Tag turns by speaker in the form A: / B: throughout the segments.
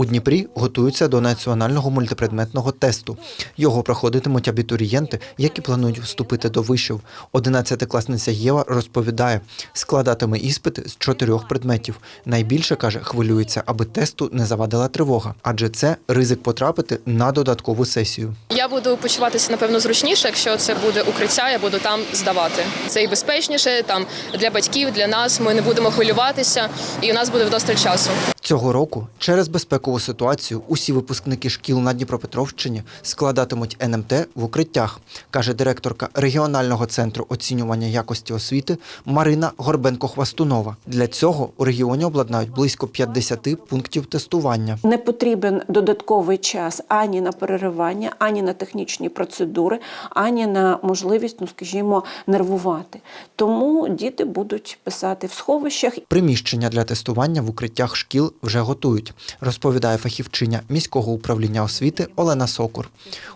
A: У Дніпрі готуються до національного мультипредметного тесту. Його проходитимуть абітурієнти, які планують вступити до вишів. Одинадцятикласниця Єва розповідає, складатиме іспити з чотирьох предметів. Найбільше каже, хвилюється, аби тесту не завадила тривога, адже це ризик потрапити на додаткову сесію.
B: Я буду почуватися напевно зручніше, якщо це буде укриття, я буду там здавати. Це і безпечніше там для батьків, для нас. Ми не будемо хвилюватися, і у нас буде вдосталь часу.
A: Цього року через безпекову ситуацію усі випускники шкіл на Дніпропетровщині складатимуть НМТ в укриттях, каже директорка регіонального центру оцінювання якості освіти Марина Горбенко-Хвастунова. Для цього у регіоні обладнають близько 50 пунктів тестування.
C: Не потрібен додатковий час ані на переривання, ані на технічні процедури, ані на можливість, ну скажімо, нервувати. Тому діти будуть писати в сховищах
A: Приміщення для тестування в укриттях шкіл вже готують, розповідає фахівчиня міського управління освіти Олена Сокур.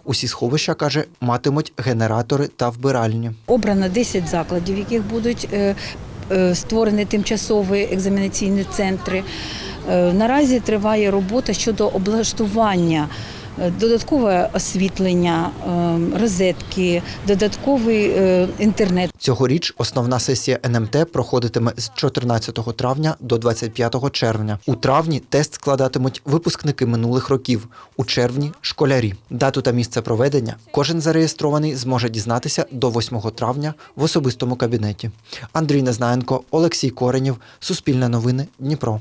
A: Усі сховища каже, матимуть генератори та вбиральні.
D: Обрано 10 закладів, яких будуть е, е, створені тимчасові екзаменаційні центри. Е, Наразі триває робота щодо облаштування. Е, Додаткове освітлення, е, розетки, додатковий е, інтернет.
A: Цьогоріч основна сесія НМТ проходитиме з 14 травня до 25 червня. У травні тест складатимуть випускники минулих років, у червні школярі. Дату та місце проведення кожен зареєстрований зможе дізнатися до 8 травня в особистому кабінеті. Андрій Незнаєнко, Олексій Коренєв, Суспільне новини, Дніпро.